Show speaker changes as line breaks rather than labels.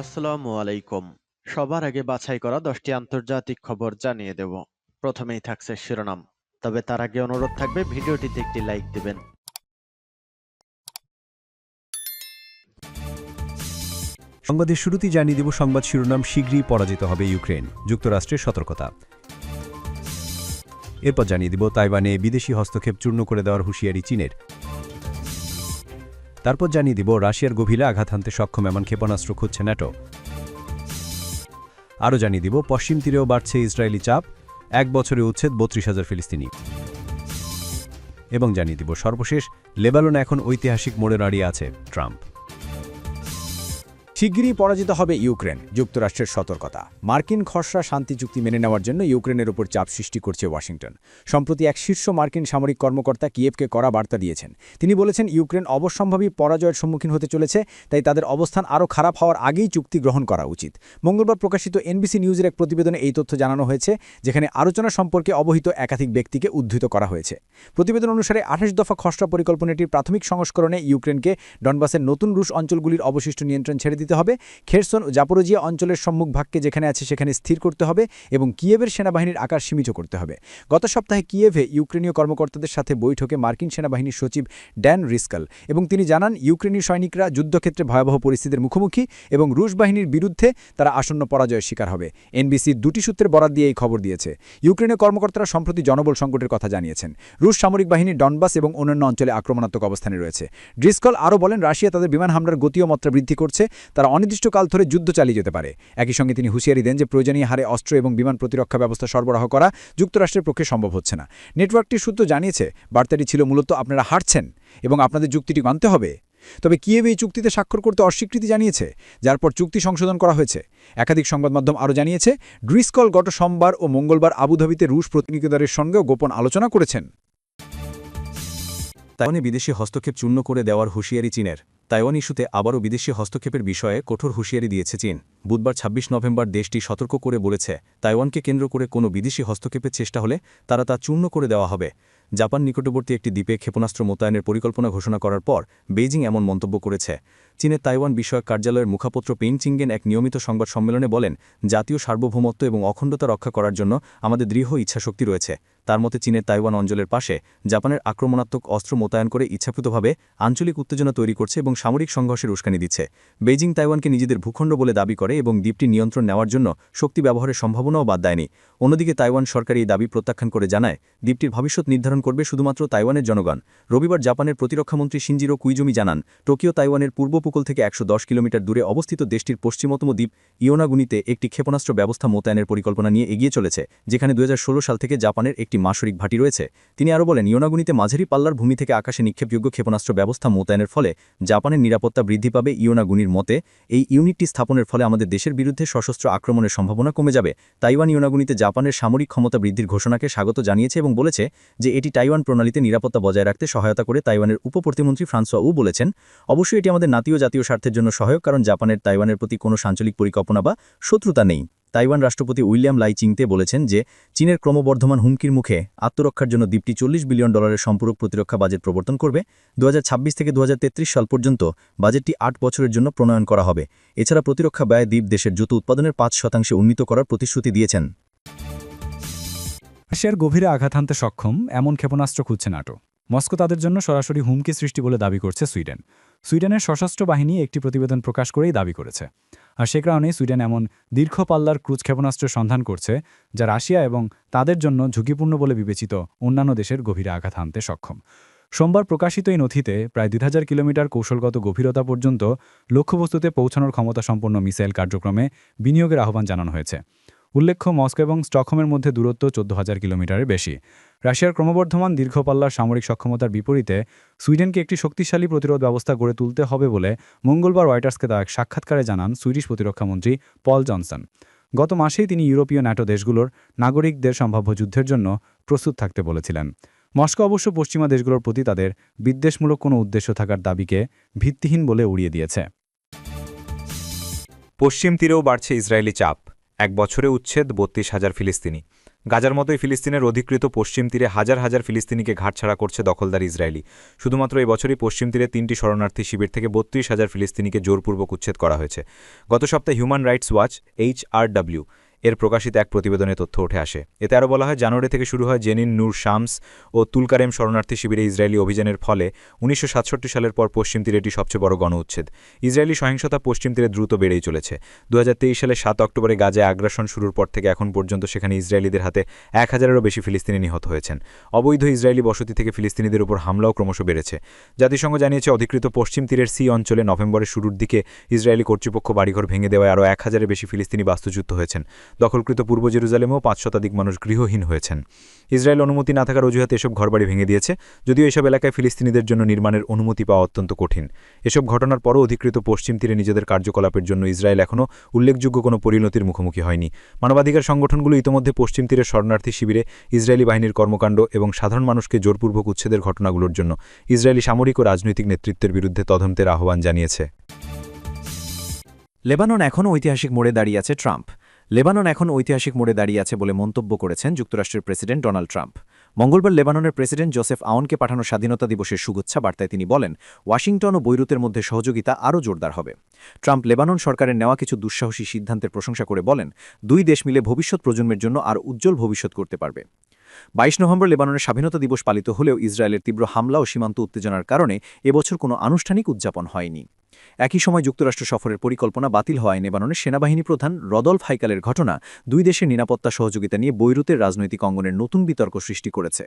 আসসালামু আলাইকুম। সবার আগে বাছাই করা দশটি আন্তর্জাতিক খবর জানিয়ে দেব। প্রথমেই থাকছে শিরোনাম। তবে তার আগে অনুরোধ থাকবে, ভিডিওটিতে একটি লাইক দিবেন।
সংবাদের শুরুতেই জানিয়ে দেব, সংবাদ শিরোনাম শীঘ্রই পরাজিত হবে ইউক্রেন। যুক্তরাষ্ট্রের সতর্কতা। এরপর জানিয়ে দিব, তাইওয়ানে বিদেশি হস্তক্ষেপ চূর্ণ করে দেওয়ার হুঁশিয়ারি চীনের। তারপর জানিয়ে দিব, রাশিয়ার গভীরে আঘাত হানতে সক্ষম এমন ক্ষেপণাস্ত্র খুঁজছে ন্যাটো। আরও জানিয়ে দিব, পশ্চিম তীরেও বাড়ছে ইসরায়েলি চাপ, এক বছরে উচ্ছেদ বত্রিশ হাজার ফিলিস্তিনি। এবং জানিয়ে দিব, সর্বশেষ, লেবানন এখন ঐতিহাসিক মোড়ে দাঁড়িয়ে আছে ট্রাম্প।
শিগগিরই পরাজিত হবে ইউক্রেন, যুক্তরাষ্ট্রের সতর্কতা। মার্কিন খসড়া শান্তি চুক্তি মেনে নেওয়ার জন্য ইউক্রেনের উপর চাপ সৃষ্টি করছে ওয়াশিংটন। সম্প্রতি এক শীর্ষ মার্কিন সামরিক কর্মকর্তা কিয়েভকে করা বার্তা দিয়েছেন। তিনি বলেছেন, ইউক্রেন অবশ্যম্ভাবী পরাজয়ের সম্মুখীন হতে চলেছে, তাই তাদের অবস্থান আরও খারাপ হওয়ার আগেই চুক্তি গ্রহণ করা উচিত। মঙ্গলবার প্রকাশিত এনবিসি নিউজের এক প্রতিবেদনে এই তথ্য জানানো হয়েছে, যেখানে আলোচনা সম্পর্কে অবহিত একাধিক ব্যক্তিকে উদ্ধৃত করা হয়েছে। প্রতিবেদন অনুসারে, আঠাশ দফা খসড়া পরিকল্পনাটির প্রাথমিক সংস্করণে ইউক্রেনকে ডনবাসের নতুন রুশ অঞ্চলগুলির অবশিষ্ট নিয়ন্ত্রণ ছেড়ে হবে। খেরসন ও জাপরোজিয়া অঞ্চলের সম্মুখ ভাগকে যেখানে আছে সেখানে স্থির করতে হবে এবং কিয়েভের সেনাবাহিনীর আকার সীমিত করতে হবে। গত সপ্তাহে কিয়েভে ইউক্রেনীয় কর্মকর্তাদের সাথে বৈঠকে মার্কিন সেনাবাহিনীর সচিব ড্যান রিস্কাল এবং তিনি জানান, ইউক্রেনীয় সৈনিকরা যুদ্ধক্ষেত্রে ভয়াবহ পরিস্থিতির মুখোমুখি এবং রুশ বাহিনীর বিরুদ্ধে তারা আসন্ন পরাজয়ের শিকার হবে। এনবিসি দুটি সূত্রের বরাদ দিয়ে এই খবর দিয়েছে। ইউক্রেনীয় কর্মকর্তারা সম্প্রতি জনবল সংকটের কথা জানিয়েছেন। রুশ সামরিক বাহিনী ডনবাস এবং অন্যান্য অঞ্চলে আক্রমণাত্মক অবস্থানে রয়েছে। ড্রিসকল আরও বলেন, রাশিয়া তাদের বিমান হামলার গতি ও মাত্রা বৃদ্ধি করছে। তারা অনির্দিষ্টকাল ধরে যুদ্ধ চালিয়ে যেতে পারে। একই সঙ্গে তিনি হুঁশিয়ারি দেন যে প্রয়োজনীয় হারে অস্ত্র এবং বিমান প্রতিরক্ষা ব্যবস্থা সরবরাহ করা যুক্তরাষ্ট্রের পক্ষে সম্ভব হচ্ছে না। নেটওয়ার্কটির সূত্র জানিয়েছে, বার্তাটি ছিল মূলত আপনারা হারছেন এবং আপনাদের যুক্তিটি মানতে হবে। তবে কিয়েভ এই চুক্তিতে স্বাক্ষর করতে অস্বীকৃতি জানিয়েছে, যার পর চুক্তি সংশোধন করা হয়েছে। একাধিক সংবাদ মাধ্যম আরও জানিয়েছে ড্রিসকল গত সোমবার ও মঙ্গলবার আবুধাবিতে রুশ প্রতিনিধিদের সঙ্গেও গোপন আলোচনা করেছেন।
তাইওয়ানে বিদেশি হস্তক্ষেপ চূর্ণ করে দেওয়ার হুঁশিয়ারি চীনের। তাইওয়ান ইস্যুতে আবারও বিদেশি হস্তক্ষেপের বিষয়ে কঠোর হুঁশিয়ারি দিয়েছে চীন। বুধবার ২৬ নভেম্বর দেশটি সতর্ক করে বলেছে, তাইওয়ানকে কেন্দ্র করে কোনো বিদেশি হস্তক্ষেপের চেষ্টা হলে তারা তা চূর্ণ করে দেওয়া হবে। জাপান নিকটবর্তী একটি দ্বীপে ক্ষেপণাস্ত্র মোতায়েনের পরিকল্পনা ঘোষণা করার পর বেইজিং এমন মন্তব্য করেছে। চীনের তাইওয়ান বিষয়ক কার্যালয়ের মুখপাত্র পেইন চিংগেন এক নিয়মিত সংবাদ সম্মেলনে বলেন, জাতীয় সার্বভৌমত্ব এবং অখণ্ডতা রক্ষা করার জন্য আমাদের দৃঢ় ইচ্ছাশক্তি রয়েছে। তার মতে চীনের তাইওয়ান অঞ্চলের পাশে জাপানের আক্রমণাত্মক অস্ত্র মোতায়েন করে ইচ্ছাকৃতভাবে আঞ্চলিক উত্তেজনা তৈরি করছে এবং সামরিক সংঘর্ষের উস্কানি দিচ্ছে। বেইজিং তাইওয়ানকে নিজেদের ভূখণ্ড বলে দাবি করে এবং দ্বীপটি নিয়ন্ত্রণ নেওয়ার জন্য শক্তি ব্যবহারের সম্ভাবনাও বাদ দেয়নি। অন্যদিকে তাইওয়ান সরকার এই দাবি প্রত্যাখ্যান করে জানায়, দ্বীপটির ভবিষ্যৎ নির্ধারণ করবে শুধুমাত্র তাইওয়ানের জনগণ। রবিবার জাপানের প্রতিরক্ষামন্ত্রী সিনজিরো কুইজমি জানান, টোকিও তাইওয়ানের পূর্ব উপকূল থেকে একশো দশ কিলোমিটার দূরে অবস্থিত দেশটির পশ্চিমতম দ্বীপ ইয়োনাগুনিতে একটি ক্ষেপণাস্ত্র ব্যবস্থা মোতায়েনের পরিকল্পনা নিয়ে এগিয়ে চলেছে, যেখানে দু সাল থেকে জাপানের একটি মাসরিক ভাটি রয়েছে। তিনি আরও বলেন, ইয়োনাগুনিতে মাঝারি পাল্লার ভূমি থেকে আকাশে নিক্ষেপযোগ্য ক্ষেপণাস্ত্র ব্যবস্থা মোতায়েনের ফলে জাপানের নিরাপত্তা বৃদ্ধি পাবে ইয়োনাগুনির মতে। এই ইউনিটটি স্থাপনের ফলে আমাদের দেশের বিরুদ্ধে সশস্ত্র আক্রমণের সম্ভাবনা কমে যাবে। তাইওয়ান ইয়োনাগুনিতে জাপানের সামরিক ক্ষমতা বৃদ্ধির ঘোষণাকে স্বাগত জানিয়েছে এবং বলেছে যে, এটি তাইওয়ান প্রণালীতে নিরাপত্তা বজায় রাখতে সহায়তা করে তাইওয়ানের উপপ্রতিমন্ত্রী ফ্রান্সোয়া উ বলেছেন, অবশ্যই এটি আমাদের নাতীয় জাতীয় স্বার্থের জন্য সহায়ক, কারণ জাপানের তাইওয়ানের প্রতি কোনো আঞ্চলিক পরিকল্পনা বা শত্রুতা নেই। তাইওয়ান রাষ্ট্রপতি উইলিয়াম লাই চিংতে বলেছেন যে, চীনের ক্রমবর্ধমান হুমকির মুখে আত্মরক্ষার জন্য দ্বীপটি চল্লিশ বিলিয়ন ডলারের সম্পূরক প্রতিরক্ষা বাজেট প্রবর্তন করবে। দু থেকে দু সাল পর্যন্ত বাজেটটি আট বছরের জন্য প্রণয়ন করা হবে। এছাড়া প্রতিরক্ষা ব্যয় দ্বীপ দেশের জুতো উৎপাদনের পাঁচ শতাংশে উন্নীত করার প্রতিশ্রুতি দিয়েছেন।
রাশিয়ার গভীরে আঘাত হানতে সক্ষম এমন ক্ষেপণাস্ত্র খুঁজছে নাটো। মস্কো তাদের জন্য সরাসরি হুমকি সৃষ্টি বলে দাবি করছে সুইডেন। সুইডেনের সশস্ত্র বাহিনী একটি প্রতিবেদন প্রকাশ করেই দাবি করেছে। আর সে কারণে সুইডেন এমন দীর্ঘ পাল্লার ক্রুজ ক্ষেপণাস্ত্রের সন্ধান করছে, যা রাশিয়া এবং তাদের জন্য ঝুঁকিপূর্ণ বলে বিবেচিত অন্যান্য দেশের গভীরে আঘাত হানতে সক্ষম। সোমবার প্রকাশিত এই নথিতে প্রায় দুই হাজার কিলোমিটার কৌশলগত গভীরতা পর্যন্ত লক্ষ্যবস্তুতে পৌঁছানোর ক্ষমতা সম্পন্ন মিসাইল কার্যক্রমে বিনিয়োগের আহ্বান জানানো হয়েছে। উল্লেখ্য, মস্কো এবং স্টকহোমের মধ্যে দূরত্ব চোদ্দ হাজার কিলোমিটারের বেশি। রাশিয়ার ক্রমবর্ধমান দীর্ঘপাল্লার সামরিক সক্ষমতার বিপরীতে সুইডেনকে একটি শক্তিশালী প্রতিরোধ ব্যবস্থা গড়ে তুলতে হবে বলে মঙ্গলবার ওয়াইটার্সকে তা এক সাক্ষাৎকারে জানান সুইডিশ প্রতিরক্ষামন্ত্রী পল জনসন। গত মাসেই তিনি ইউরোপীয় ন্যাটো দেশগুলোর নাগরিকদের সম্ভাব্য যুদ্ধের জন্য প্রস্তুত থাকতে বলেছিলেন। মস্কো অবশ্য পশ্চিমা দেশগুলোর প্রতি তাদের বিদ্বেষমূলক কোনো উদ্দেশ্য থাকার দাবিকে ভিত্তিহীন বলে উড়িয়ে দিয়েছে।
পশ্চিম তীরেও বাড়ছে ইসরায়েলি চাপ। এক বছরে উচ্ছেদ বত্রিশ হাজার ফিলিস্তিনি। গাজার মতোই ফিলিস্তিনের অধিকৃত পশ্চিম তীরে হাজার হাজার ফিলিস্তিনিকে ঘাটছাড়া করছে দখলদার ইসরায়েলি। শুধুমাত্র এই বছরই পশ্চিম তীরে তিনটি শরণার্থী শিবির থেকে বত্রিশ হাজার ফিলিস্তিনিকে জোরপূর্বক উচ্ছেদ করা হয়েছে। গত সপ্তাহে হিউম্যান রাইটস ওয়াচ এইচআরডব্লিউ এর প্রকাশিত এক প্রতিবেদনে তথ্য উঠে আসে। এতে আরও বলা হয়, জানুয়ারি থেকে শুরু হয় জেনিন নূর শামস ও তুলকারেম শরণার্থী শিবিরে ইসরায়েলি অভিযানের ফলে উনিশশো সাতষট্টি সালের পর পশ্চিম তীরে এটি সবচেয়ে বড় গণউচ্ছেদ। ইসরায়েলি সহিংসতা পশ্চিম তীরে দ্রুত বেড়েই চলেছে। দু সালের সাত অক্টোবরে গাজায় আগ্রাসন শুরুর পর থেকে এখন পর্যন্ত সেখানে ইসরায়েলিদের হাতে এক হাজারেরও বেশি ফিলিস্তিনি নিহত হয়েছেন। অবৈধ ইসরায়েলি বসতি থেকে ফিলিস্তিনিদের উপর হামলাও ক্রমশ বেড়েছে। জাতিসংঘ জানিয়েছে, অধিকৃত পশ্চিম তীরের সি অঞ্চলে নভেম্বরের শুরুর দিকে ইসরায়েলি কর্তৃপক্ষ বাড়িঘর ভেঙে দেওয়ায় আরও এক হাজারের বেশি ফিলিস্তিনি বাস্তুচ্যুত হয়েছেন। দখলকৃত পূর্ব জেরুজালেমেও পাঁচ শতাধিক মানুষ গৃহহীন হয়েছেন। ইসরায়েল অনুমতি না থাকার অজুহাতে এসব ঘরবাড়ি ভেঙে দিয়েছে, যদিও এসব এলাকায় ফিলিস্তিনিদের জন্য নির্মাণের অনুমতি পাওয়া অত্যন্ত কঠিন। এসব ঘটনার পরও অধিকৃত পশ্চিম তীরে নিজেদের কার্যকলাপের জন্য ইসরায়েল এখনও উল্লেখযোগ্য কোনো পরিণতির মুখোমুখি হয়নি। মানবাধিকার সংগঠনগুলো ইতোমধ্যে পশ্চিম তীরের শরণার্থী শিবিরে ইসরায়েলি বাহিনীর কর্মকাণ্ড এবং সাধারণ মানুষকে জোরপূর্বক উচ্ছেদের ঘটনাগুলোর জন্য ইসরায়েলি সামরিক ও রাজনৈতিক নেতৃত্বের বিরুদ্ধে তদন্তের আহ্বান জানিয়েছে।
লেবানন এখনও ঐতিহাসিক মোড়ে দাঁড়িয়ে আছে ট্রাম্প। লেবানন এখন ঐতিহাসিক মোড়ে দাঁড়িয়ে আছে বলে মন্তব্য করেছেন যুক্তরাষ্ট্রের প্রেসিডেন্ট ডোনাল্ড ট্রাম্প। মঙ্গলবার লেবাননের প্রেসিডেন্ট জোসেফ আউনকে পাঠানো স্বাধীনতা দিবসের শুভেচ্ছা বার্তায় তিনি বলেন, ওয়াশিংটন ও বৈরুতের মধ্যে সহযোগিতা আরও জোরদার হবে। ট্রাম্প লেবানন সরকারের নেওয়া কিছু দুঃসাহসী সিদ্ধান্তের প্রশংসা করে বলেন, দুই দেশ মিলে ভবিষ্যৎ প্রজন্মের জন্য আর উজ্জ্বল ভবিষ্যৎ করতে পারবে। বাইশ নভেম্বর লেবাননের স্বাধীনতা দিবস পালিত হলেও ইসরায়েলের তীব্র হামলা ও সীমান্ত উত্তেজনার কারণে এবছর কোনো আনুষ্ঠানিক উদযাপন হয়নি। একই সময় যুক্তরাষ্ট্র সফরের পরিকল্পনা বাতিল হওয়ায় নেবাননের সেনাবাহিনী প্রধান রদলফ হাইকালের ঘটনা দুই দেশের নিরাপত্তা সহযোগিতা নিয়ে বৈরুতের রাজনৈতিক অঙ্গনের নতুন বিতর্ক সৃষ্টি করেছে।